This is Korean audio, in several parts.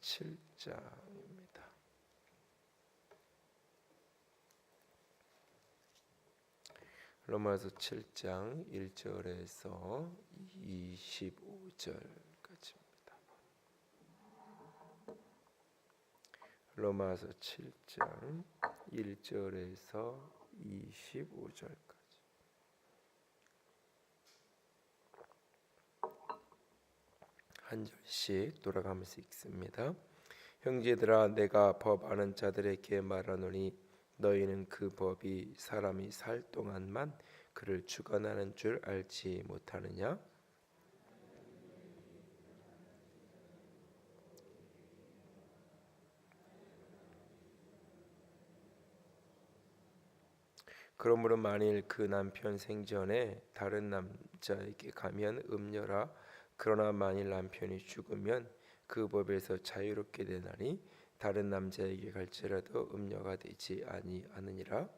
7장입니다. 로마서 7장 1절에서 25절까지입니다. 로마서 7장 1절에서 25절까지. 한 절씩 돌아가면서 읽습니다. 형제들아 내가 법 아는 자들에게 말하노니 너희는 그 법이 사람이 살 동안만 그를 주관하는 줄 알지 못하느냐? 그러므로 만일 그 남편 생전에 다른 남자에게 가면 음녀라 그러나 만일 남편이 죽으면 그 법에서 자유롭게 되나니 다른 남자에게 갈지라도 음녀가 되지 아니하느니라.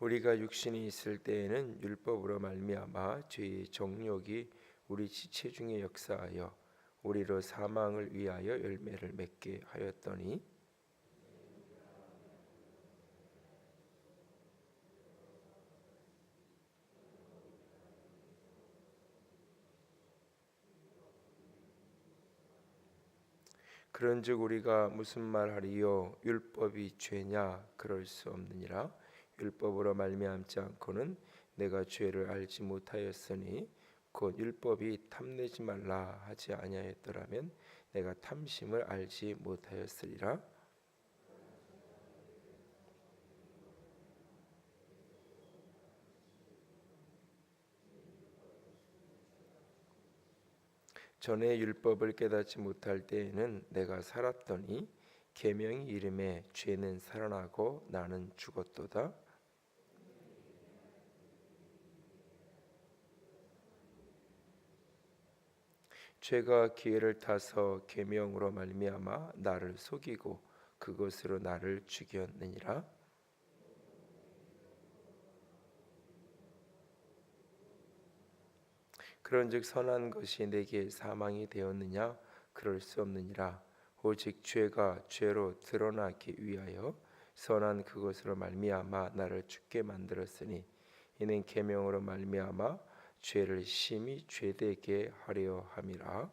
우리가 육신이 있을 때에는 율법으로 말미암아 죄의 정욕이 우리 지체 중에 역사하여 우리로 사망을 위하여 열매를 맺게 하였더니 그런즉 우리가 무슨 말하리요? 율법이 죄냐? 그럴 수 없느니라. 율법으로 말미암지 않고는 내가 죄를 알지 못하였으니 곧 율법이 탐내지 말라 하지 아니하였더라면 내가 탐심을 알지 못하였으리라. 전에 율법을 깨닫지 못할 때에는 내가 살았더니 계명이 이름에 죄는 살아나고 나는 죽었도다 죄가 기회를 타서 계명으로 말미암아 나를 속이고 그것으로 나를 죽였느니라. 그런즉 선한 것이 내게 사망이 되었느냐? 그럴 수 없느니라. 오직 죄가 죄로 드러나기 위하여 선한 그것으로 말미암아 나를 죽게 만들었으니 이는 계명으로 말미암아 죄를 심히 죄되게 하려 함이라.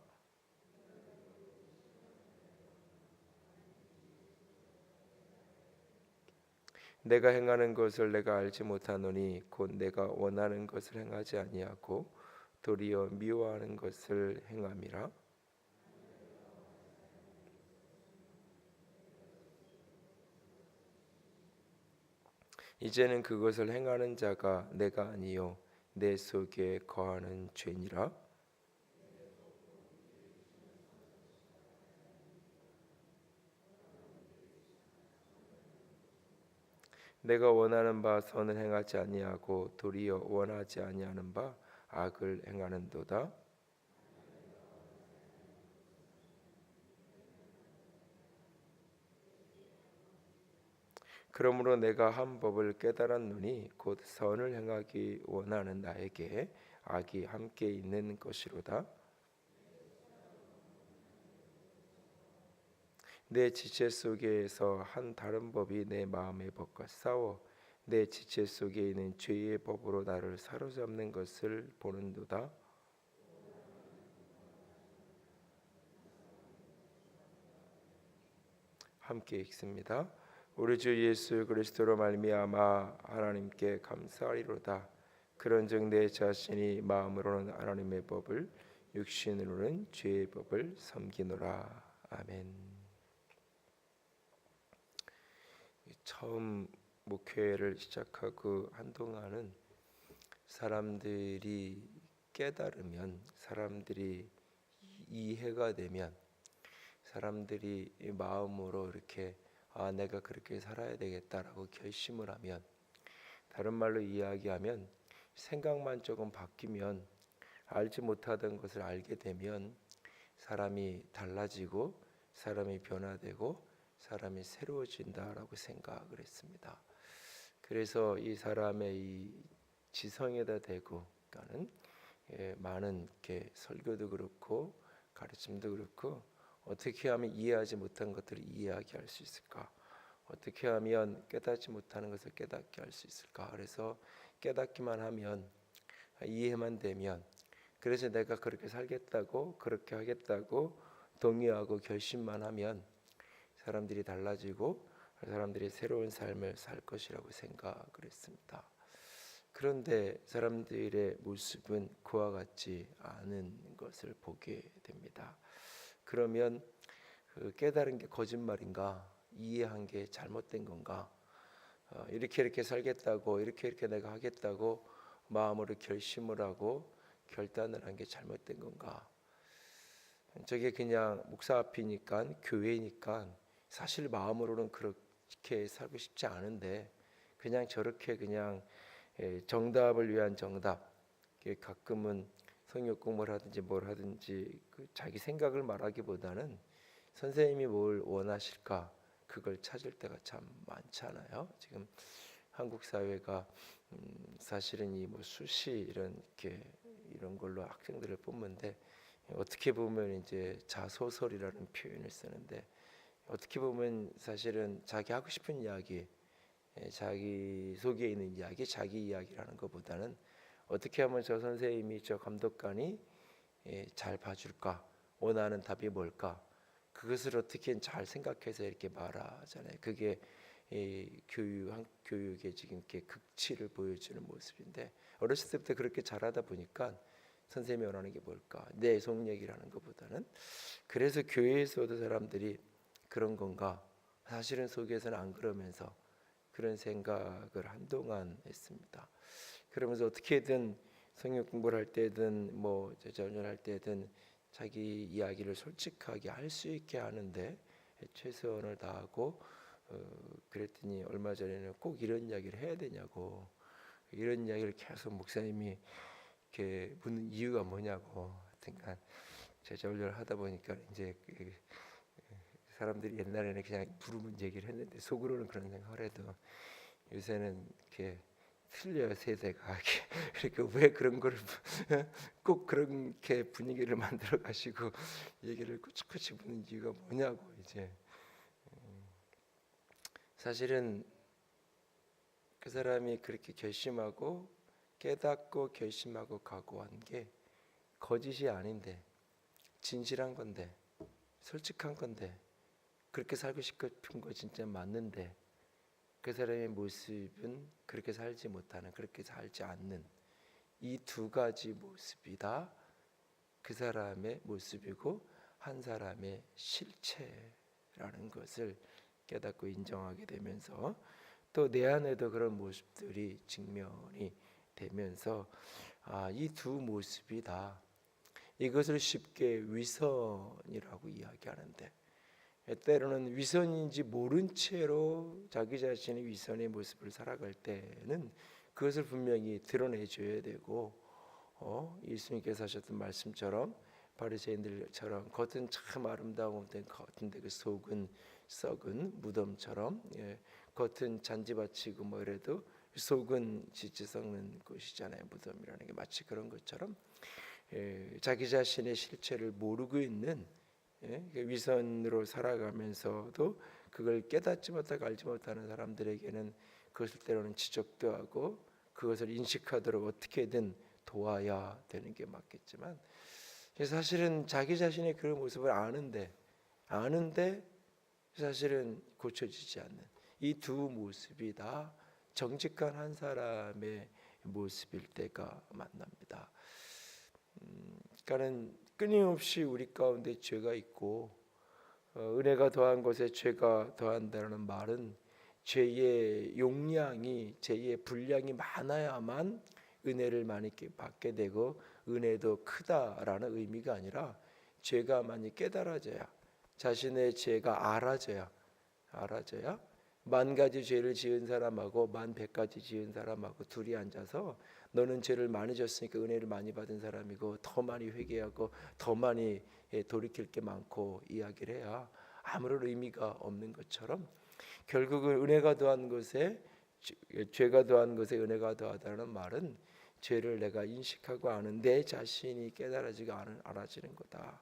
내가 행하는 것을 내가 알지 못하노니 곧 내가 원하는 것을 행하지 아니하고 도리어 미워하는 것을 행함이라. 이제는 그것을 행하는 자가 내가 아니요 내 속에 거하는 죄니라? 내가 원하는 바 선을 행하지 아니하고 도리어 원하지 아니하는 바 악을 행하는도다 그러므로 내가 한 법을 깨달았노니 곧 선을 행하기 원하는 나에게 악이 함께 있는 것이로다. 내 지체 속에서 한 다른 법이 내 마음의 법과 싸워 내 지체 속에 있는 죄의 법으로 나를 사로잡는 것을 보는도다. 함께 읽습니다. 우리 주 예수 그리스도로 말미암아 하나님께 감사하리로다. 그런즉 내 자신이 마음으로는 하나님의 법을 육신으로는 죄의 법을 섬기노라. 아멘. 처음 목회를 시작하고 한동안은 사람들이 깨달으면 사람들이 이해가 되면 사람들이 마음으로 이렇게 아 내가 그렇게 살아야 되겠다라고 결심을 하면 다른 말로 이야기하면 생각만 조금 바뀌면 알지 못하던 것을 알게 되면 사람이 달라지고 사람이 변화되고 사람이 새로워진다라고 생각을 했습니다. 그래서 이 사람의 이 지성에다 대고 그러니까는 예, 많은 이렇게 설교도 그렇고 가르침도 그렇고 어떻게 하면 이해하지 못한 것들을 이해하게 할 수 있을까? 어떻게 하면 깨닫지 못하는 것을 깨닫게 할 수 있을까? 그래서 깨닫기만 하면 이해만 되면 그래서 내가 그렇게 살겠다고 그렇게 하겠다고 동의하고 결심만 하면 사람들이 달라지고 사람들이 새로운 삶을 살 것이라고 생각을 했습니다. 그런데 사람들의 모습은 그와 같지 않은 것을 보게 됩니다. 그러면 그 깨달은 게 거짓말인가? 이해한 게 잘못된 건가? 어, 이렇게 이렇게 살겠다고 이렇게 이렇게 내가 하겠다고 마음으로 결심을 하고 결단을 한 게 잘못된 건가? 저게 그냥 목사 앞이니까 교회니까 사실 마음으로는 그렇게 살고 싶지 않은데 그냥 저렇게 그냥 예, 정답을 위한 정답 가끔은 성역 공부를 하든지 뭘 하든지 그 자기 생각을 말하기보다는 선생님이 뭘 원하실까 그걸 찾을 때가 참 많잖아요. 지금 한국 사회가 음, 사실은 이 뭐 수시 이런 이렇게 이런 걸로 학생들을 뽑는데 어떻게 보면 이제 자소설이라는 표현을 쓰는데 어떻게 보면 사실은 자기 하고 싶은 이야기, 예, 자기 속에 있는 이야기, 자기 이야기라는 것보다는 어떻게 하면 저 선생님이 저 감독관이 예, 잘 봐줄까, 원하는 답이 뭘까, 그것을 어떻게 잘 생각해서 이렇게 말하잖아요. 그게 이 교육 한 교육의 지금 이렇게 극치를 보여주는 모습인데 어렸을 때부터 그렇게 잘하다 보니까 선생님이 원하는 게 뭘까? 내 속얘기라는 것보다는? 그래서 교회에서도 사람들이 그런 건가? 사실은 속에서는 안 그러면서 그런 생각을 한동안 했습니다. 그러면서 어떻게든 성역 공부를 할 때든 뭐 전연할 때든 자기 이야기를 솔직하게 할 수 있게 하는데 최선을 다하고 어, 그랬더니 얼마 전에는 꼭 이런 이야기를 해야 되냐고. 이런 이야기를 계속 목사님이 이렇게 묻는 이유가 뭐냐고 하여튼간 제자 훈련을 하다 보니까 이제 그 사람들이 옛날에는 그냥 부르면 얘기를 했는데 속으로는 그런 생각을 해도 요새는 이렇게 틀려요 세대가 이렇게 왜 그런 걸 꼭 그렇게 분위기를 만들어 가시고 얘기를 꾸치꾸치 묻는 이유가 뭐냐고 이제. 음, 사실은 그 사람이 그렇게 결심하고 깨닫고 결심하고 각오한 게 거짓이 아닌데 진실한 건데 솔직한 건데 그렇게 살고 싶은 거 진짜 맞는데 그 사람의 모습은 그렇게 살지 못하는 그렇게 살지 않는 이 두 가지 모습이 다 그 사람의 모습이고 한 사람의 실체라는 것을 깨닫고 인정하게 되면서 또 내 안에도 그런 모습들이 직면이 되면서 아, 이 두 모습이 다 이것을 쉽게 위선이라고 이야기하는데 때로는 위선인지 모른 채로 자기 자신의 위선의 모습을 살아갈 때는 그것을 분명히 드러내줘야 되고 어, 예수님께서 하셨던 말씀처럼 바리새인들처럼 겉은 참 아름다운데 겉인데 그 속은 썩은 무덤처럼 예, 겉은 잔디밭이고 뭐 이래도 속은 지지 썩는 곳이잖아요 무덤이라는 게. 마치 그런 것처럼 예, 자기 자신의 실체를 모르고 있는 위선으로 살아가면서도 그걸 깨닫지 못하고 알지 못하는 사람들에게는 그것을 때로는 지적도 하고 그것을 인식하도록 어떻게든 도와야 되는 게 맞겠지만 사실은 자기 자신의 그런 모습을 아는데 아는데 사실은 고쳐지지 않는 이 두 모습이 다 정직한 한 사람의 모습일 때가 만납니다. 음, 그러니까는 끊임없이 우리 가운데 죄가 있고 어, 은혜가 더한 것에 죄가 더한다는 말은 죄의 용량이 죄의 분량이 많아야만 은혜를 많이 받게 되고 은혜도 크다라는 의미가 아니라 죄가 많이 깨달아져야 자신의 죄가 알아져야 알아져야 만 가지 죄를 지은 사람하고 만 백 가지 지은 사람하고 둘이 앉아서 너는 죄를 많이 졌으니까 은혜를 많이 받은 사람이고 더 많이 회개하고 더 많이 예, 돌이킬 게 많고 이야기를 해야 아무런 의미가 없는 것처럼 결국은 은혜가 더한 것에 죄- 죄가 더한 것에 은혜가 더하다는 말은 죄를 내가 인식하고 아는 내 자신이 깨달아지가 않- 않아지는 거다.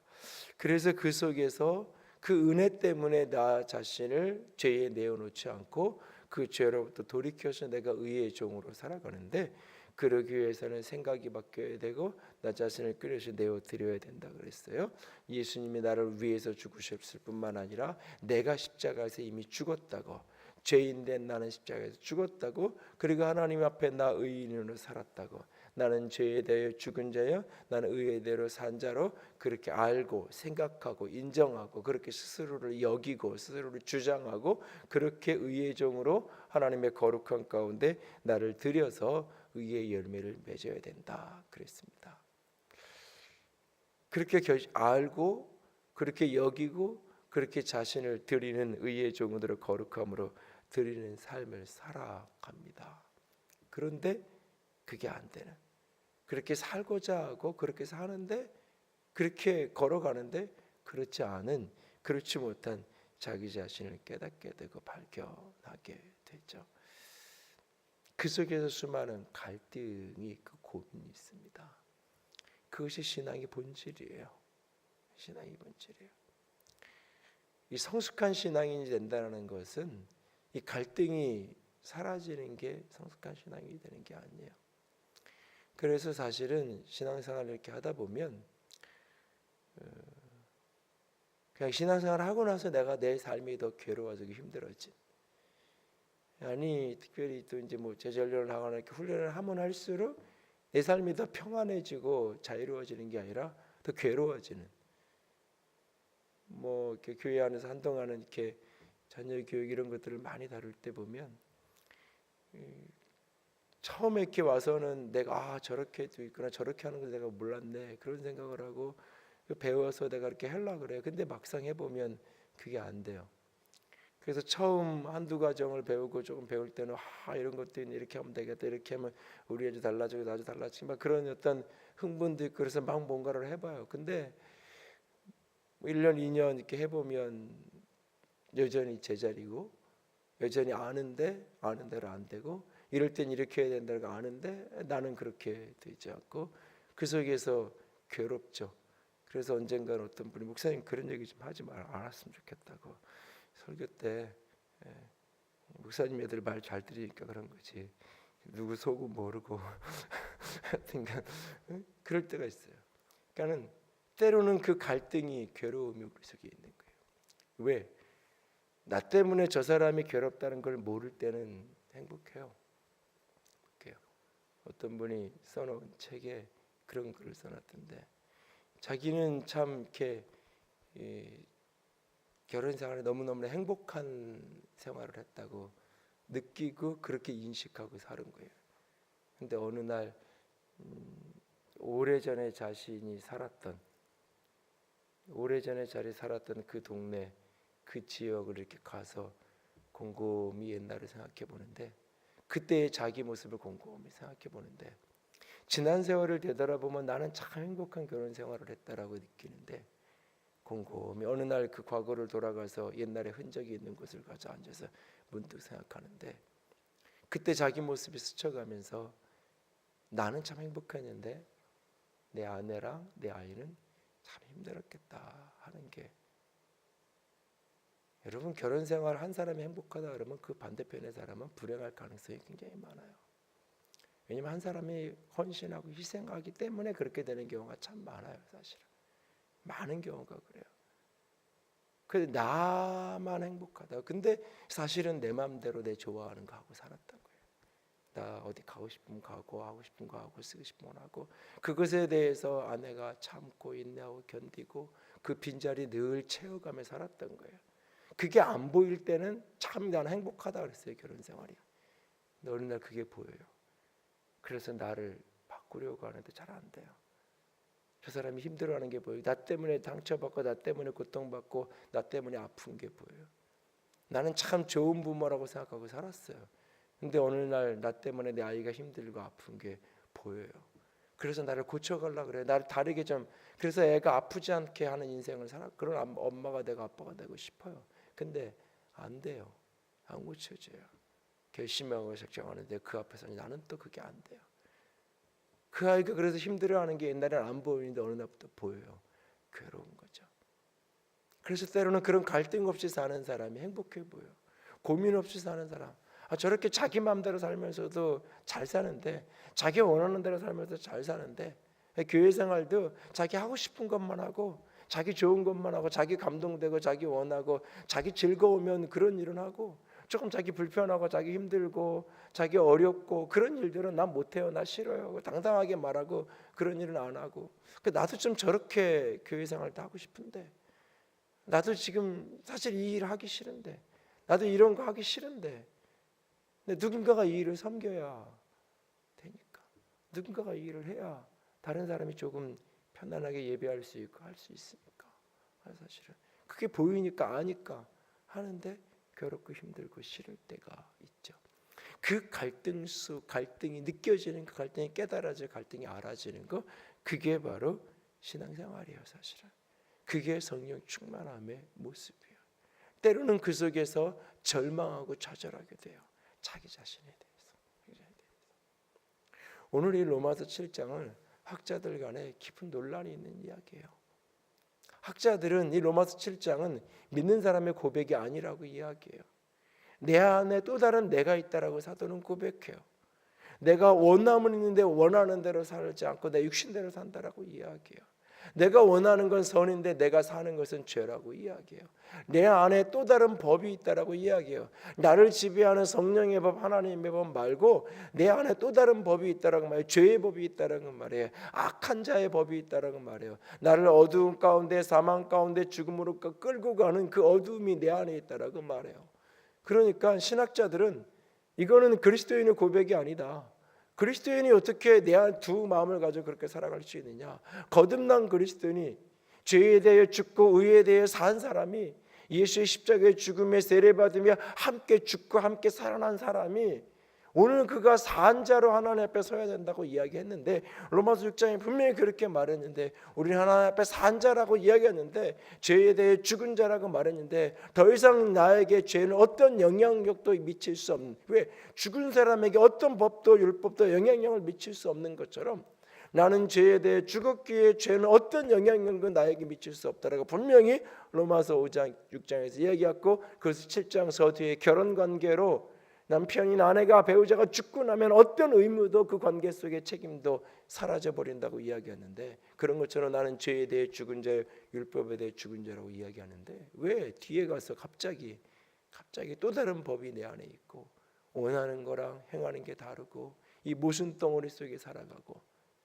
그래서 그 속에서 그 은혜 때문에 나 자신을 죄에 내어놓지 않고 그 죄로부터 돌이켜서 내가 의의 종으로 살아가는데 그러기 위해서는 생각이 바뀌어야 되고 나 자신을 끓여서 내어 드려야 된다 그랬어요. 예수님이 나를 위해서 죽으셨을 뿐만 아니라 내가 십자가에서 이미 죽었다고 죄인 된 나는 십자가에서 죽었다고 그리고 하나님 앞에 나 의인으로 살았다고 나는 죄에 대해 죽은 자여 나는 의에 대로 산 자로 그렇게 알고 생각하고 인정하고 그렇게 스스로를 여기고 스스로를 주장하고 그렇게 의의 종으로 하나님의 거룩한 가운데 나를 들여서 의의 열매를 맺어야 된다 그랬습니다. 그렇게 결, 알고 그렇게 여기고 그렇게 자신을 드리는 의의 종으로 거룩함으로 드리는 삶을 살아갑니다. 그런데 그게 안 되는 그렇게 살고자 하고 그렇게 사는데 그렇게 걸어가는데 그렇지 않은 그렇지 못한 자기 자신을 깨닫게 되고 발견하게 되죠. 그 속에서 수많은 갈등이 있고 고민이 있습니다. 그것이 신앙의 본질이에요. 신앙의 본질이에요. 이 성숙한 신앙인이 된다는 것은 이 갈등이 사라지는 게 성숙한 신앙이 되는 게 아니에요. 그래서 사실은 신앙생활을 이렇게 하다 보면 어, 그냥 신앙생활을 하고 나서 내가 내 삶이 더 괴로워지고 힘들어진 아니 특별히 또 이제 뭐 제전련을 하거나 이렇게 훈련을 하면 할수록 내 삶이 더 평안해지고 자유로워지는 게 아니라 더 괴로워지는 뭐 이렇게 교회 안에서 한동안은 이렇게 자녀 교육 이런 것들을 많이 다룰 때 보면 이, 처음에 이렇게 와서는 내가 아 저렇게도 있구나 저렇게 하는 걸 내가 몰랐네 그런 생각을 하고 배워서 내가 이렇게 하려 그래요. 근데 막상 해보면 그게 안 돼요. 그래서 처음 한두 과정을 배우고 조금 배울 때는 아 이런 것도 있네 이렇게 하면 되겠다 이렇게 하면 우리 아주 달라지고 나도 달라지고 막 그런 어떤 흥분도 있고 그래서 막 뭔가를 해봐요. 근데 1년 2년 이렇게 해보면 여전히 제자리고 여전히 아는데 아는 대로 안 되고 이럴 땐 이렇게 해야 된다는 거 아는데 나는 그렇게 되지 않고 그 속에서 괴롭죠. 그래서 언젠가는 어떤 분이 목사님 그런 얘기 좀 하지 말 않았으면 좋겠다고 설교 때 예, 목사님 애들 말 잘 들으니까 그런 거지 누구 속고 모르고 하여튼간 응? 그럴 때가 있어요. 그러니까는 때로는 그 갈등이 괴로움이 우리 속에 있는 거예요. 왜? 나 때문에 저 사람이 괴롭다는 걸 모를 때는 행복해요. 어떤 분이 써놓은 책에 그런 글을 써놨던데 자기는 참 이렇게 이, 결혼 생활에 너무너무 행복한 생활을 했다고 느끼고 그렇게 인식하고 사는 거예요. 근데 어느 날 음, 오래전에 자신이 살았던 오래전에 자리 살았던 그 동네 그 지역을 이렇게 가서 곰곰이 옛날을 생각해 보는데 그때의 자기 모습을 곰곰이 생각해 보는데 지난 세월을 되돌아보면 나는 참 행복한 결혼 생활을 했다라고 느끼는데 곰곰이 어느 날 그 과거를 돌아가서 옛날에 흔적이 있는 곳을 가서 앉아서 문득 생각하는데 그때 자기 모습이 스쳐가면서 나는 참 행복했는데 내 아내랑 내 아이는 참 힘들었겠다 하는 게 여러분 결혼 생활 한 사람이 행복하다 그러면 그 반대편의 사람은 불행할 가능성이 굉장히 많아요. 왜냐면 한 사람이 헌신하고 희생하기 때문에 그렇게 되는 경우가 참 많아요, 사실은. 많은 경우가 그래요. 근데 나만 행복하다. 근데 사실은 내 마음대로 내 좋아하는 거 하고 살았던 거예요. 나 어디 가고 싶으면 가고 하고 싶은 거 하고 쓰고 거 하고 그것에 대해서 아내가 참고 인내하고 견디고 그 빈자리 늘 채워가며 살았던 거예요. 그게 안 보일 때는 참 나는 행복하다 그랬어요 결혼 생활이. 어느 날 그게 보여요. 그래서 나를 바꾸려고 하는데 잘 안 돼요. 저 사람이 힘들어하는 게 보여요. 나 때문에 상처받고 나 때문에 고통받고 나 때문에 아픈 게 보여요. 나는 참 좋은 부모라고 생각하고 살았어요. 근데 어느 날 나 때문에 내 아이가 힘들고 아픈 게 보여요. 그래서 나를 고쳐가려 그래. 나를 다르게 좀 그래서 애가 아프지 않게 하는 인생을 살아. 그런 엄- 엄마가 되고 아빠가 되고 싶어요. 근데 안 돼요. 안 고쳐져요. 결심하고 작정하는데 그 앞에서 나는 또 그게 안 돼요. 그 아이가 그래서 힘들어하는 게 옛날에는 안 보이는데 어느 날부터 보여요. 괴로운 거죠. 그래서 때로는 그런 갈등 없이 사는 사람이 행복해 보여. 고민 없이 사는 사람. 아, 저렇게 자기 마음대로 살면서도 잘 사는데 자기 원하는 대로 살면서 잘 사는데 교회 생활도 자기 하고 싶은 것만 하고 자기 좋은 것만 하고 자기 감동되고 자기 원하고 자기 즐거우면 그런 일은 하고 조금 자기 불편하고 자기 힘들고 자기 어렵고 그런 일들은 난 못해요. 나 싫어요. 당당하게 말하고 그런 일은 안 하고. 그 나도 좀 저렇게 교회 생활도 하고 싶은데. 나도 지금 사실 이 일 하기 싫은데. 나도 이런 거 하기 싫은데. 근데 누군가가 이 일을 섬겨야 되니까. 누군가가 이 일을 해야 다른 사람이 조금 편안하게 예배할 수 있고 할 수 있으니까. 아, 사실은. 그게 보이니까 아니까 하는데 괴롭고 힘들고 싫을 때가 있죠. 그 갈등 수 갈등이 느껴지는 그 갈등이 깨달아질 갈등이 알아지는 거 그게 바로 신앙생활이에요 사실은. 그게 성령 충만함의 모습이에요. 때로는 그 속에서 절망하고 좌절하게 돼요. 자기 자신에 대해서. 자신에 대해서. 오늘 이 로마서 7장을 학자들 간에 깊은 논란이 있는 이야기예요 학자들은 이 로마서 7장은 믿는 사람의 고백이 아니라고 이야기해요 내 안에 또 다른 내가 있다라고 사도는 고백해요. 내가 원함은 있는데 원하는 대로 살지 않고 내 육신대로 산다라고 이야기해요. 내가 원하는 건 선인데 내가 사는 것은 죄라고 이야기해요. 내 안에 또 다른 법이 있다라고 이야기해요. 나를 지배하는 성령의 법, 하나님의 법 말고 내 안에 또 다른 법이 있다라고 말해요. 죄의 법이 있다라는 말이에요. 악한 자의 법이 있다라고 말해요. 나를 어두운 가운데 사망 가운데 죽음으로 끌고 가는 그 어두움이 내 안에 있다라고 말해요. 그러니까 신학자들은 이거는 그리스도인의 고백이 아니다. 그리스도인이 어떻게 내 안 두 마음을 가지고 그렇게 살아갈 수 있느냐? 거듭난 그리스도인이 죄에 대해 죽고 의에 대해 산 사람이 예수의 십자가의 죽음에 세례받으며 함께 죽고 함께 살아난 사람이 오늘 그가 산자로 하나님 앞에 서야 된다고 이야기했는데 로마서 6장에 분명히 그렇게 말했는데 우리는 하나님 앞에 산자라고 이야기했는데 죄에 대해 죽은 자라고 말했는데 더 이상 나에게 죄는 어떤 영향력도 미칠 수 없는 왜? 죽은 사람에게 어떤 법도 율법도 영향력을 미칠 수 없는 것처럼 나는 죄에 대해 죽었기에 죄는 어떤 영향력도 나에게 미칠 수 없다라고 분명히 로마서 5장 6장에서 이야기했고 그래서 7장 서두에 결혼 관계로 남편이나 아내가 배우자가 죽고 나면 어떤 의무도 그 관계 속의 책임도 사라져 버린다고 이야기하는데 그런 것처럼 나는 죄에 대해 죽은 자, 율법에 대해 죽은 자라고 이야기하는데 왜 뒤에 가서 갑자기 갑자기 또 다른 법이 내 안에 있고 원하는 거랑 행하는 게 다르고 이 모순 덩어리 속에 살아가고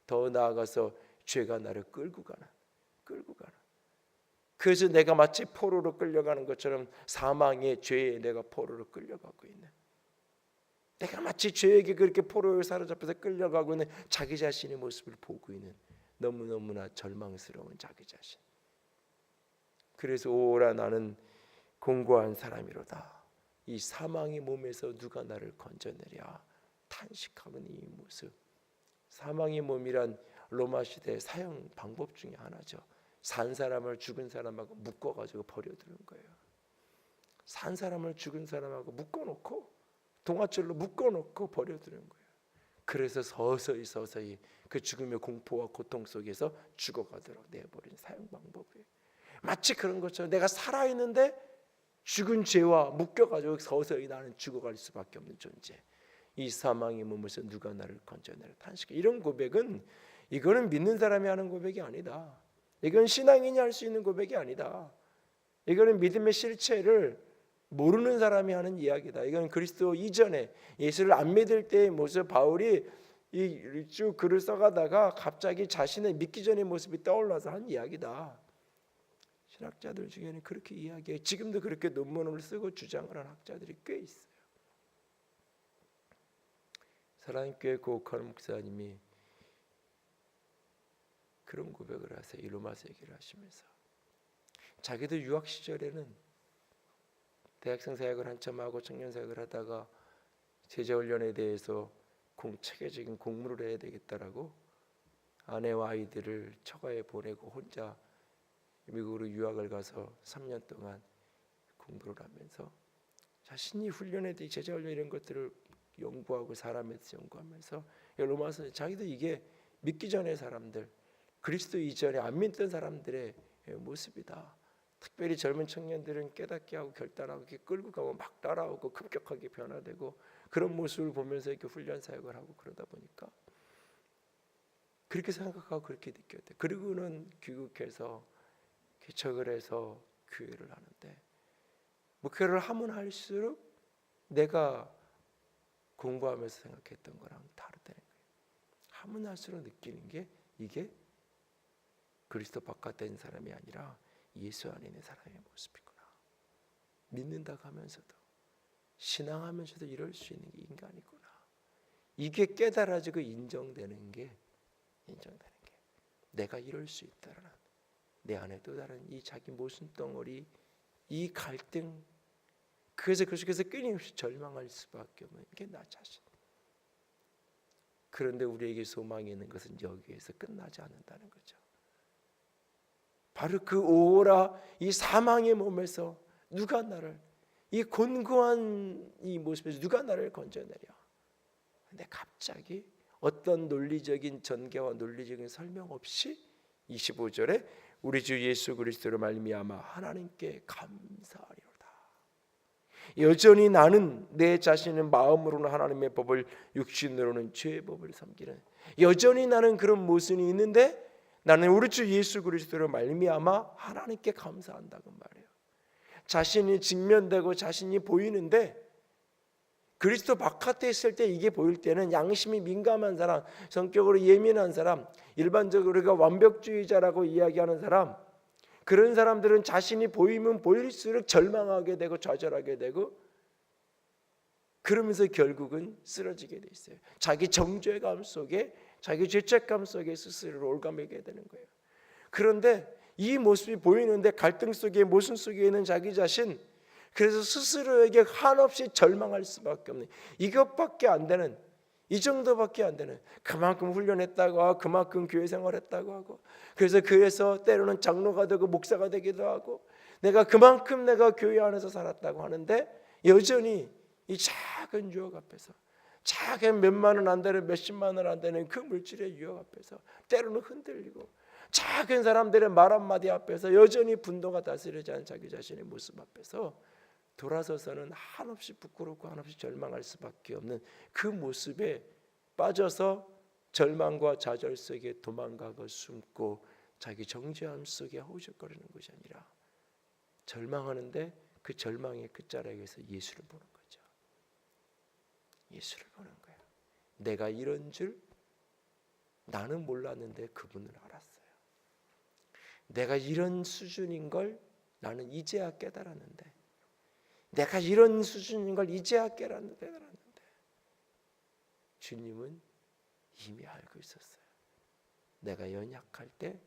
더 나아가서 죄가 나를 끌고 가는 끌고 가는. 그래서 내가 마치 포로로 끌려가는 것처럼 사망의 죄에 내가 포로로 끌려가고 있는 내가 마치 죄에게 그렇게 포로에 사로잡혀서 끌려가고 있는 자기 자신의 모습을 보고 있는 너무너무나 절망스러운 자기 자신. 그래서 오라 나는 공고한 사람이로다. 이 사망의 몸에서 누가 나를 건져내랴 탄식하는 이 모습. 사망의 몸이란 로마 시대 사형 방법 중에 하나죠. 산 사람을 죽은 사람하고 묶어 가지고 버려 두는 거예요. 산 사람을 죽은 사람하고 묶어 놓고 동아줄로 묶어놓고 버려두는 거예요. 그래서 서서히 서서히 그 죽음의 공포와 고통 속에서 죽어가도록 내버린 사용 방법이에요. 마치 그런 것처럼 내가 살아 있는데 죽은 죄와 묶여가지고 서서히 나는 죽어갈 수밖에 없는 존재. 이 사망의 몸에서 누가 나를 건져내라 탄식. 이런 고백은 이거는 믿는 사람이 하는 고백이 아니다. 이건 신앙인이 할 수 있는 고백이 아니다. 이거는 믿음의 실체를 모르는 사람이 하는 이야기다. 이건 그리스도 이전에 예수를 안 믿을 때의 모습 바울이 이쭉 글을 써가다가 갑자기 자신의 믿기 전의 모습이 떠올라서 한 이야기다. 신학자들 중에는 그렇게 이야기해. 지금도 그렇게 논문을 쓰고 주장을 하는 학자들이 꽤 있어요. 사랑교회 고옥하는 목사님이 그런 고백을 하세요. 이 로마서 얘기를 하시면서 자기도 유학 시절에는 대학생 사역을 한참 하고 청년 사역을 하다가 제자 훈련에 대해서 공 체계적인 공부를 해야 되겠다라고 아내와 아이들을 처가에 보내고 혼자 미국으로 유학을 가서 3년 동안 공부를 하면서 자신이 훈련에 대해 제자 훈련 이런 것들을 연구하고 사람에 대해서 연구하면서 로마서 자기도 이게 믿기 전의 사람들 그리스도 이전에 안 믿던 사람들의 모습이다. 특별히 젊은 청년들은 깨닫게 하고 결단하고 이렇게 끌고 가면 막 따라오고 급격하게 변화되고 그런 모습을 보면서 이렇게 훈련 사역을 하고 그러다 보니까 그렇게 생각하고 그렇게 느꼈대. 그리고는 귀국해서 개척을 해서 교회를 하는데 목회를 하면 할수록 내가 공부하면서 생각했던 거랑 다르다는 거예요. 하면 할수록 느끼는 게 이게 그리스도 바깥에 사람이 아니라 예수 안에 있는 사람의 모습이구나. 믿는다고 하면서도 신앙하면서도 이럴 수 있는 게 인간이구나. 이게 깨달아지고 인정되는 게 인정되는 게 내가 이럴 수 있다라는 내 안에 또 다른 이 자기 모순 덩어리 이 갈등 그래서 그 속에서 끊임없이 절망할 수밖에 없는 게 나 자신. 그런데 우리에게 소망이 있는 것은 여기에서 끝나지 않는다는 거죠. 바로 그 오라 이 사망의 몸에서 누가 나를 이 곤고한 이 모습에서 누가 나를 건져내려? 근데 갑자기 어떤 논리적인 전개와 논리적인 설명 없이 25절에 우리 주 예수 그리스도로 말미암아 하나님께 감사하리로다. 여전히 나는 내 자신은 마음으로는 하나님의 법을 육신으로는 죄의 법을 섬기는 여전히 나는 그런 모습이 있는데 나는 우리 주 예수 그리스도로 말미암아 하나님께 감사한다고 말해요. 자신이 직면되고 자신이 보이는데 그리스도 바깥에 있을 때 이게 보일 때는 양심이 민감한 사람, 성격으로 예민한 사람, 일반적으로 우리가 완벽주의자라고 이야기하는 사람, 그런 사람들은 자신이 보이면 보일수록 절망하게 되고 좌절하게 되고 그러면서 결국은 쓰러지게 돼 있어요. 자기 정죄감 속에 자기 죄책감 속에 스스로를 올가매게 되는 거예요. 그런데 이 모습이 보이는데 갈등 속에 모순 속에 있는 자기 자신 그래서 스스로에게 한없이 절망할 수밖에 없는 이것밖에 안 되는 이 정도밖에 안 되는 그만큼 훈련했다고 하고 그만큼 교회 생활했다고 하고 그래서 교회에서 때로는 장로가 되고 목사가 되기도 하고 내가 그만큼 내가 교회 안에서 살았다고 하는데 여전히 이 작은 유혹 앞에서 작은 몇만 원 안 되는 몇십만 원 안 되는 그 물질의 유혹 앞에서 때로는 흔들리고 작은 사람들의 말 한마디 앞에서 여전히 분노가 다스리지 않은 자기 자신의 모습 앞에서 돌아서서는 한없이 부끄럽고 한없이 절망할 수밖에 없는 그 모습에 빠져서 절망과 좌절 속에 도망가고 숨고 자기 정죄함 속에 허우적거리는 것이 아니라 절망하는데 그 절망의 끝자락에서 예수를 보는. 예수를 보는 거예요. 내가 이런 줄 나는 몰랐는데 그분은 알았어요. 내가 이런 수준인 걸 나는 이제야 깨달았는데 내가 이런 수준인 걸 이제야 깨달았는데 주님은 이미 알고 있었어요. 내가 연약할 때,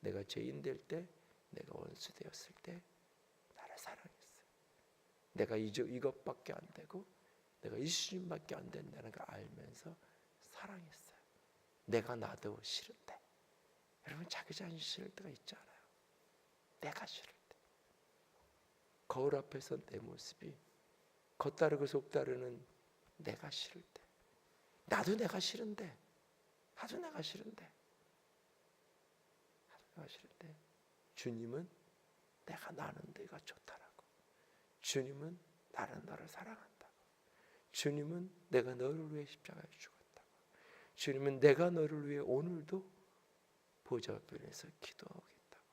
내가 죄인 될 때, 내가 원수 되었을 때 나를 사랑했어요. 내가 이저 이것밖에 안 되고 내가 이 수준밖에 안 된다는 걸 알면서 사랑했어요. 내가 나도 싫은데 여러분 자기 자신 싫을 때가 있잖아요. 내가 싫을 때. 거울 앞에서 내 모습이 겉다르고 속다르는 내가 싫을 때. 나도 내가 싫은데. 나도 내가 싫은데. 나도 내가 싫은데. 주님은 내가 나는 내가 좋다라고. 주님은 나는 너를 사랑한다고 주님은 내가 너를 위해 십자가에 죽었다고 주님은 내가 너를 위해 오늘도 보좌 앞에서 기도하고 있다고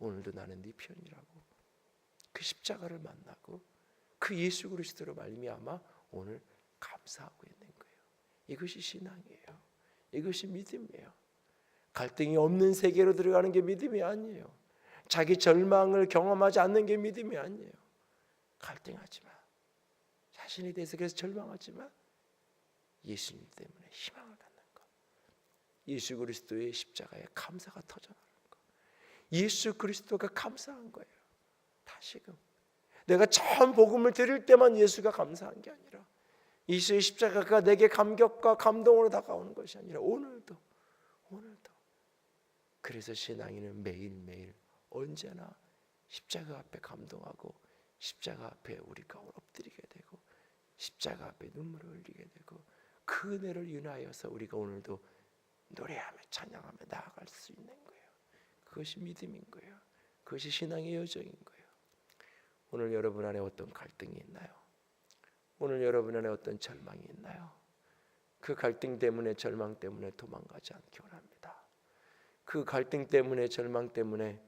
오늘도 나는 네 편이라고 그 십자가를 만나고 그 예수 그리스도로 말미암아 오늘 감사하고 있는 거예요. 이것이 신앙이에요. 이것이 믿음이에요. 갈등이 없는 세계로 들어가는 게 믿음이 아니에요. 자기 절망을 경험하지 않는 게 믿음이 아니에요. 갈등하지 마. 자신에 대해서 그래서 절망하지 마. 예수님 때문에 희망을 갖는 것. 예수 그리스도의 십자가에 감사가 터져나가는 것. 예수 그리스도가 감사한 거예요. 다시금 내가 처음 복음을 들을 때만 예수가 감사한 게 아니라 예수의 십자가가 내게 감격과 감동으로 다가오는 것이 아니라 오늘도 오늘도 그래서 신앙인은 매일매일 언제나 십자가 앞에 감동하고 십자가 앞에 우리가 엎드리게 되고 십자가 앞에 눈물을 흘리게 되고 그 은혜를 인하여서 우리가 오늘도 노래하며 찬양하며 나아갈 수 있는 거예요. 그것이 믿음인 거예요. 그것이 신앙의 여정인 거예요. 오늘 여러분 안에 어떤 갈등이 있나요? 오늘 여러분 안에 어떤 절망이 있나요? 그 갈등 때문에 절망 때문에 도망가지 않기 원합니다. 그 갈등 때문에 절망 때문에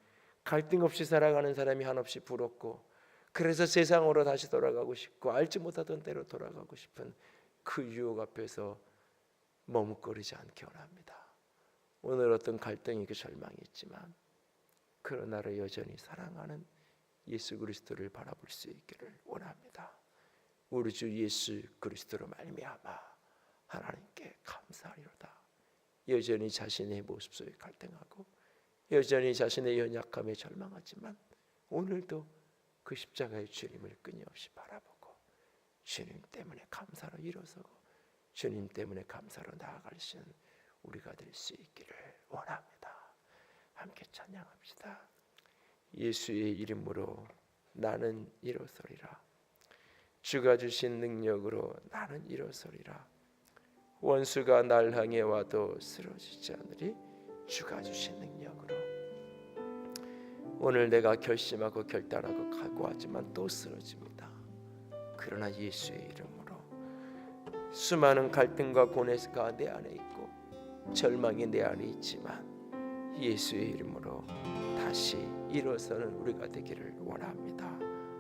갈등 없이 살아가는 사람이 한없이 부럽고 그래서 세상으로 다시 돌아가고 싶고 알지 못하던 대로 돌아가고 싶은 그 유혹 앞에서 머뭇거리지 않기 원합니다. 오늘 어떤 갈등이 그 절망이 있지만 그러나를 여전히 사랑하는 예수 그리스도를 바라볼 수 있기를 원합니다. 우리 주 예수 그리스도로 말미암아 하나님께 감사하리로다. 여전히 자신의 모습 속에 갈등하고 여전히 자신의 연약함에 절망하지만 오늘도 그 십자가의 주님을 끊임없이 바라보고 주님 때문에 감사로 일어서고 주님 때문에 감사로 나아갈 수 있는 우리가 될 수 있기를 원합니다. 함께 찬양합시다. 예수의 이름으로 나는 일어서리라. 주가 주신 능력으로 나는 일어서리라. 원수가 날 향해 와도 쓰러지지 않으리. 주가 주신 능력으로 오늘 내가 결심하고 결단하고 각오하지만 또 쓰러집니다. 그러나 예수의 이름으로 수많은 갈등과 고뇌가 내 안에 있고 절망이 내 안에 있지만 예수의 이름으로 다시 일어서는 우리가 되기를 원합니다.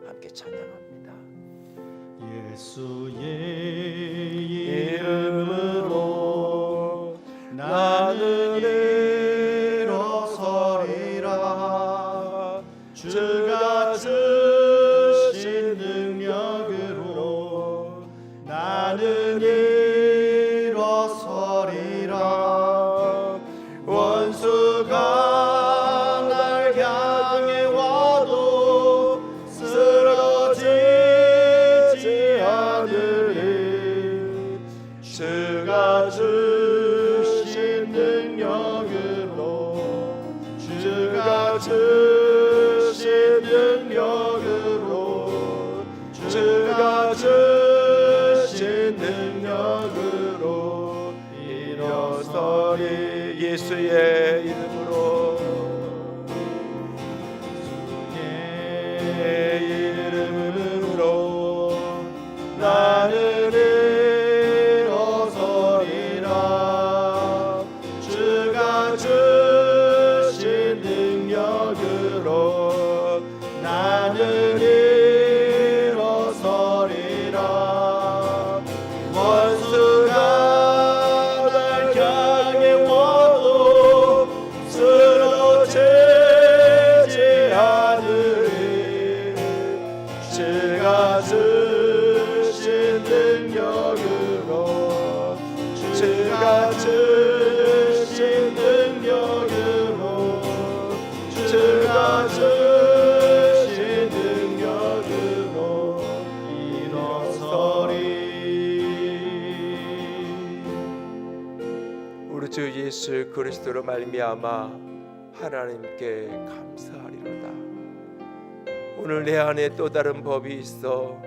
함께 찬양합니다. 예수의 이름으로 나는 나는 그리스도로 말미암아 하나님께 감사하리로다. 오늘 내 안에 또 다른 법이 있어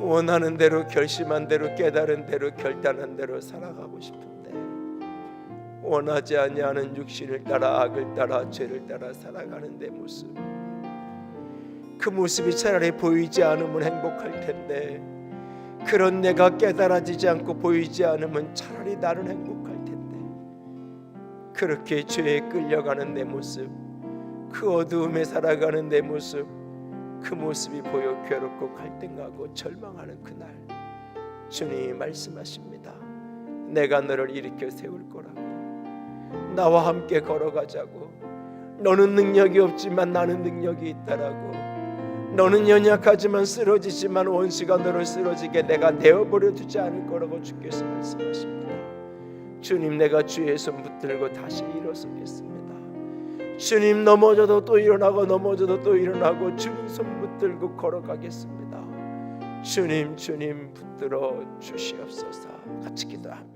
원하는 대로 결심한 대로 깨달은 대로 결단한 대로 살아가고 싶은데 원하지 아니하는 육신을 따라 악을 따라 죄를 따라 살아가는 내 모습 그 모습이 차라리 보이지 않으면 행복할 텐데 그런 내가 깨달아지지 않고 보이지 않으면 차라리 나는 텐데 그렇게 죄에 끌려가는 내 모습 그 어두움에 살아가는 내 모습 그 모습이 보여 괴롭고 갈등하고 절망하는 그날 주님이 말씀하십니다. 내가 너를 일으켜 세울 거라고. 나와 함께 걸어가자고. 너는 능력이 없지만 나는 능력이 있다라고. 너는 연약하지만 쓰러지지만 원수가 너를 쓰러지게 내가 내어버려 두지 않을 거라고 주께서 말씀하십니다. 주님 내가 주의 손 붙들고 다시 일어서겠습니다. 주님 넘어져도 또 일어나고 넘어져도 또 일어나고 주님 손 붙들고 걸어가겠습니다. 주님 주님 붙들어 주시옵소서. 같이 기도합니다.